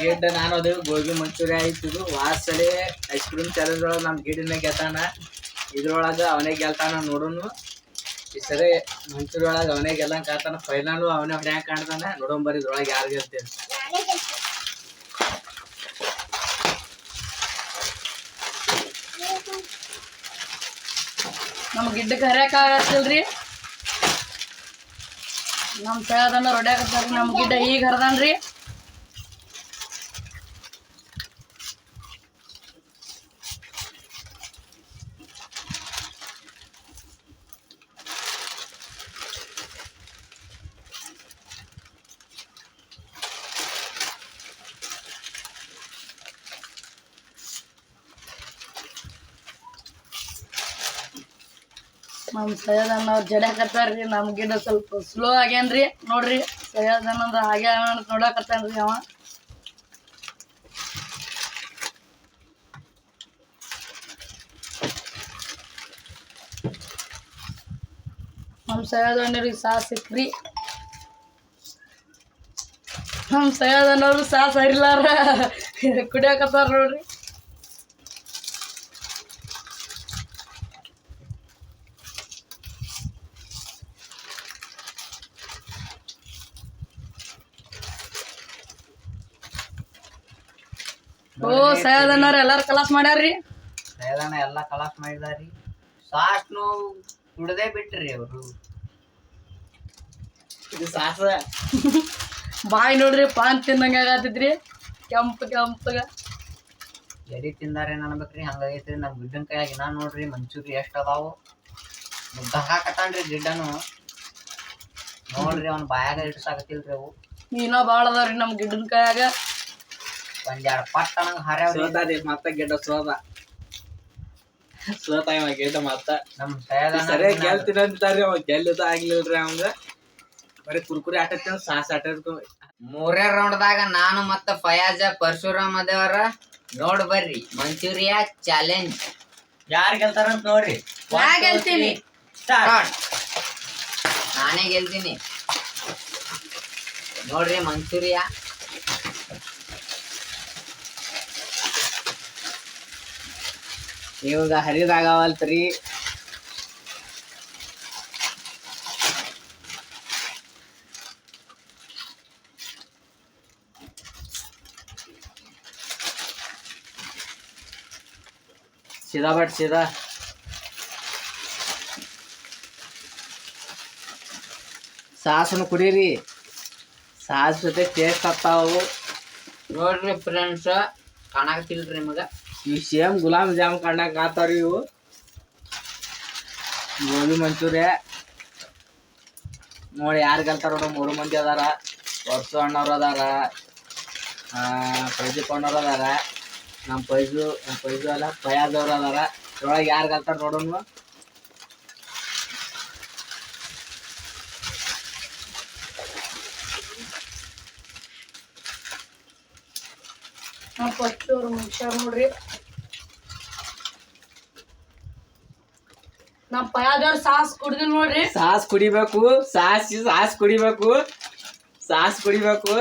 ಗಿಡ್ ನಾನು ಅದು ಗೋಬಿ ಮಂಚೂರಿ ಇದು ವಾಸಲೆ ಐಸ್ ಕ್ರೀಮ್ ಚಾಲೆಂಜ್ ಒಳಗೆ ನಮ್ಮ ಗಿಡನೇ ಗೆಲ್ತಾನ. ಇದ್ರೊಳಗೆ ಅವನೇ ಗೆಲ್ತಾನ ನೋಡೋನು. ಈ ಸರಿ ಮಂಚೂರಿ ಒಳಗೆ ಅವನೇ ಗೆಲ್ಲಂಗ್ ಕಾತಾನ ಫೈನಲು ಅವನೇ ಹೊಡ್ಯಾಂಗೆ ಕಾಣ್ತಾನ. ನೋಡೋಂಬರಿ ಇದ್ರೊಳಗೆ ಯಾರು ಗೆಲ್ತೇನೆ ನಮ್ಮ ಗಿಡ್ ಹರಿಯಾಕಾಗತ್ತಿಲ್ರಿ ನಮ್ಮ ಸಹದನ್ನ ರೊಡ್ಯಾಕತ್ತಾರ ನಮ್ಮ ಗಿಡ್ಡ ಈಗ ಹರಿದಾನ್ರಿ. ನಮ್ಮ ಸಹದನ್ನ ಅವ್ರು ರೀ ನಮ್ಮ ಗಿಡ ಸ್ವಲ್ಪ ಸ್ಲೋ ಆಗ್ಯಾನ್ರಿ. ನೋಡ್ರಿ ಸಹದನ್ನ ಅಂದ್ರೆ ಹಾಗೆ ಅಂತ ನೋಡಾಕತ್ತಾನ್ರಿ ಅವ. ನಮ್ಮ ಸಹದಣ್ಣರಿಗೆ ಸಾ ಸಿಕ್ರಿ ನಮ್ಮ ಸಹದಣ್ಣವ್ರು ಸಾ ಸರಿಲಾರ ಕುಡಿಯಾಕತ್ತಾರ ನೋಡ್ರಿ. ಓ ಸಹದಣ್ಣವ್ರು ಎಲ್ಲಾರು ಕಲಾಸ್ ಮಾಡ್ಯಾರ್ರಿ? ಸೈದನ ಎಲ್ಲ ಕಲಾಸ್ ಮಾಡಿದಾರಿ. ನೋವು ದುಡದೇ ಬಿಟ್ರಿ ಅವರು. ಇದು ಸಾಸ. ಬಾಯಿ ನೋಡ್ರಿ ಪಾನ್ ತಿನ್ನಂಗ ಆಗತ್ತಿದ್ರಿ ಕೆಂಪ ಕೆಂಪಗ ಎಡಿ ತಿಂದಾರೆ ಅನ್ಬೇಕ್ರಿ? ಹಂಗಾಗೈತ್ರಿ ನಮ್ಮ ಗಿಡ್ಡನ ಕೈಯಾಗ ಇನ್ನ ನೋಡ್ರಿ ಮಂಚೂರಿ ಎಷ್ಟು ಅದಾವು. ಹಾಕತ್ತಾನ್ರಿ ಗಿಡ್ಡನು. ನೋಡ್ರಿ ಅವ್ನ ಬಾಯಾಗ ಇಡ್ಸಾಕತ್ತಿಲ್ರಿ ಅವು. ನೀನ ಭಾಳ ಅದಾವ್ರಿ ನಮ್ಮ ಗಿಡ್ಡನ ಕೈಯಾಗ ಒಂದ್ ಪಟ್ಟಣ ಪಟ್ಟ ಮತ್ತೆ ಹರ್ಯಾವ್ರಿ. ಮತ್ತ ಗಿಡ್ಡ ಸೋದ ಸೋತ ಇವ ಗೆಡ್ಡ ಮತ್ತ. ನಮ್ ಸೈದನ ಸರಿ ಗೆಲ್ತೀನಿ ಅಂತಾರ್ರಿ ಅವ ಗೆಲ್ಲದ ಆಗ್ಲಿಲ್ರಿ ಅವಂಗ. ಬರೀ ಕುರ್ಕುರಿ ಆಟ ಸಾಸ್ ಆಟ ಮೂರೇ ರೌಂಡ್ದಾಗ ನಾನು ಮತ್ತ ಫಯಾಜ ಪರಶುರಾಮ ದೇವರ ನೋಡ್ ಬರ್ರಿ ಮಂಚೂರಿಯಾ ಚಾಲೆಂಜ್ ಯಾರ್ ಗೆಲ್ತಾರಂತ ನೋಡ್ರಿ. ನಾ ಗೆಲ್ತೀನಿ. Start. ನಾನೇ ಗೆಲ್ತೀನಿ. ನೋಡ್ರಿ ಮಂಚೂರಿಯಾ. ಇವಾಗ ಹರಿದಾಗವಲ್ತ್ರಿ ಸೀದಾ ಬಟ್ ಸೀದಾ ಸಾಸನ್ನು ಕುಡೀರಿ ಸಾಸ್ ಜೊತೆ ಟೇಸ್ಟ್ ಆಗ್ತಾವು ನೋಡ್ರಿ ಫ್ರೆಂಡ್ಸ್ ಕಾಣಕತ್ತಿಲ್ರಿ ನಿಮಗ ಇವು ಸೇಮ್ ಗುಲಾಬ್ ಜಾಮ್ ಕಾಣಕ್ ಆತಾವ್ರಿ ಇವು. ಗೋಬಿ ಮಂಚೂರಿ. ನೋಡಿ ಯಾರು ಗೆಲ್ತಾರ ನೋಡು ಮೂರು ಮಂದಿ ಅದಾರ. ವರ್ಷು ಅಣ್ಣವ್ರು ಅದಾರ. ಪ್ರದೀಪ್ ಅಣ್ಣವ್ರು ಅದಾರ. ನಮ್ಮ ಪೈಜು ನಮ್ಮ ಪೈಜು ಅಲ್ಲ ಪಯಾದವ್ರು ಅದಾರ. ಇದ್ರೊಳಗೆ ಯಾರು ಗೆಲ್ತಾರ ನೋಡೋಣ ನಾವು ಫಸ್ಟ್ ಅವ್ರು ಮುಂಚೆ ನೋಡ್ರಿ. ನಮ್ಮ ಪಯಾದವ್ರ ಸಾಸ್ ಕುಡ್ದಿಲ್ ನೋಡ್ರಿ. ಸಾಸ್ ಕುಡಿಬೇಕು ಸಾಸ್ ಸಾಸ್ ಕುಡಿಬೇಕು ಸಾಸ್ ಕುಡಿಬೇಕು.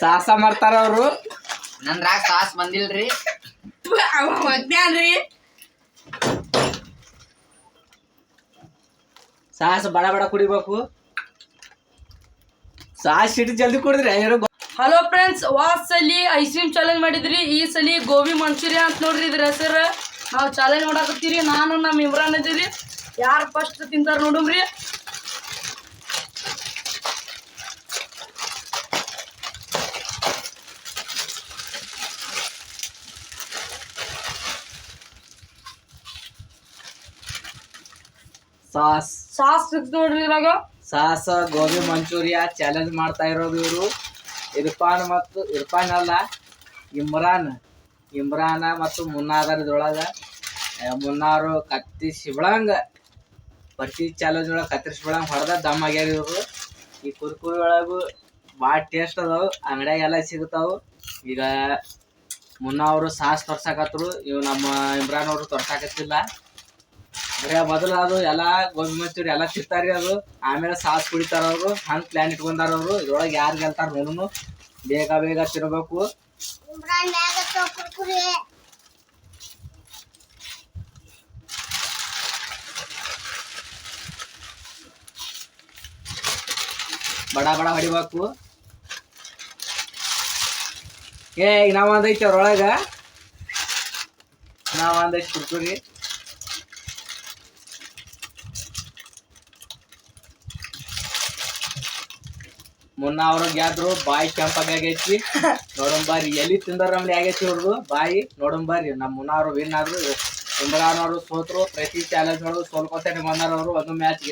ಸಾಸ ಮಾಡ್ತಾರ ಅವರು. ನಂದ್ರಾಗ ಸಾಸ್ ಬಂದಿಲ್ರಿ. ಸಾಸ್ ಬಡ ಬಡ ಕುಡಿಬೇಕು. ಸಾಸ್ ಇಟ್ಟು ಜಲ್ದಿ ಕುಡಿದ್ರಿ ಏನೋ ಹಲೋ ಫ್ರೆಂಡ್ಸ್ ವಾಸ್ ಸಲಿ ಐಸ್ ಕ್ರೀಮ್ ಚಾಲೆಂಜ್ ಮಾಡಿದ್ರಿ. ಈ ಸಲಿ ಗೋಬಿ ಮಂಚೂರಿಯಾ ಅಂತ ನೋಡ್ರಿ ಇದ್ರ ಹೆಸರು. ನಾವು ಚಾಲೆಂಜ್ ಮಾಡಾಕತ್ತೀರಿ ನಾನು ನಮ್ಮ ಇಮ್ರಾನ್ ಇದ್ದೀರಿ ಯಾರು ಫಸ್ಟ್ ತಿಂತಾರ ನೋಡುಮ್ರಿ. ಸಾಸ್. ಸಾಸ್ ಸಿಕ್ಸ್ ನೋಡ್ರಿ ಇವಾಗ ಸಾಸ ಗೋಬಿ ಮಂಚೂರಿಯ ಚಾಲೆಂಜ್ ಮಾಡ್ತಾ ಇರೋದು ಇವರು. ಇರ್ಫಾನ್ ಮತ್ತು ಇರ್ಫಾನ್ ಅಲ್ಲ ಇಮ್ರಾನ್. ಇಮ್ರಾನ ಮತ್ತು ಮುನ್ನಾದರ್ ಇದ್ರೊಳಗ ಮುನ್ನಾರು ಕತ್ತಿ ಶಿಬಳಂಗ ಪ್ರತಿ ಚಾಲೆಂಜ್ ಒಳಗೆ ಕತ್ತರಿಸ್ಬಿಳಂಗ ಹೊಡೆದ ದಮ್ ಆಗ್ಯಾರ ಇವರು. ಈ ಕುರ್ಕುರಿ ಒಳಗೂ ಭಾಳ ಟೇಸ್ಟ್ ಅದಾವು, ಅಂಗಡಿಯಾಗ ಎಲ್ಲ ಸಿಗ್ತಾವು. ಈಗ ಮುನ್ನಾ ಅವರು ಸಾಸ್ ತೋರ್ಸಾಕತ್ರು, ಇವು ನಮ್ಮ ಇಮ್ರಾನ್ ಅವರು ತೋರ್ಸಾಕತ್ತಿಲ್ಲ. ಬರೀ ಮೊದಲು ಅದು ಎಲ್ಲ ಗೋಬಿ ಮಂಚೂರಿ ಎಲ್ಲ ತಿಂತಾರ್ರಿ ಅದು. ಆಮೇಲೆ ಸಾಸ್ ಕುಡಿತಾರ ಅವರು, ಹಂಗೆ ಪ್ಲಾನ್ ಇಟ್ಕೊಂಡಾರ ಅವರು. ಇದ್ರೊಳಗೆ ಯಾರು ಗೆಲ್ತಾರ ನೋಡುನು. ಬೇಗ ಬೇಗ ತಿನ್ಬೇಕು. ಬಡ ಬಡ ಹೊಡಿಬೇಕು. ಏ ಈಗ ನಾವ್ ಒಂದೈತಿ ಅವ್ರೊಳಗ. ನಾವ್ ಒಂದೈತಿ ಕುರ್ಕುರಿ. ಮುನ್ನ ಅವ್ರ ಗೆದ್ರು ಬಾಯಿ ಕೆಂಪಾಗೈತಿ ನೋಡಂಬಾರಿ ಎಲ್ಲಿ ತಿಂದ್ರ ನಮ್ಗೆ ಆಗೈತಿ ಅವ್ರದ್ದು ಬಾಯಿ ನೋಡಂಬಾರಿ ನಮ್ಮ ಮುನ್ನ ಅವ್ರು ವಿನ್ ಆದ್ರು ಸೋತ್ರು, ಪ್ರತಿ ಚಾಲೆಂಜ್ ನೋಡು, ಸೋಲ್ಕೊತಾನೆ ಬಂದಾರ ಅವರು, ಒಂದು ಮ್ಯಾಚ್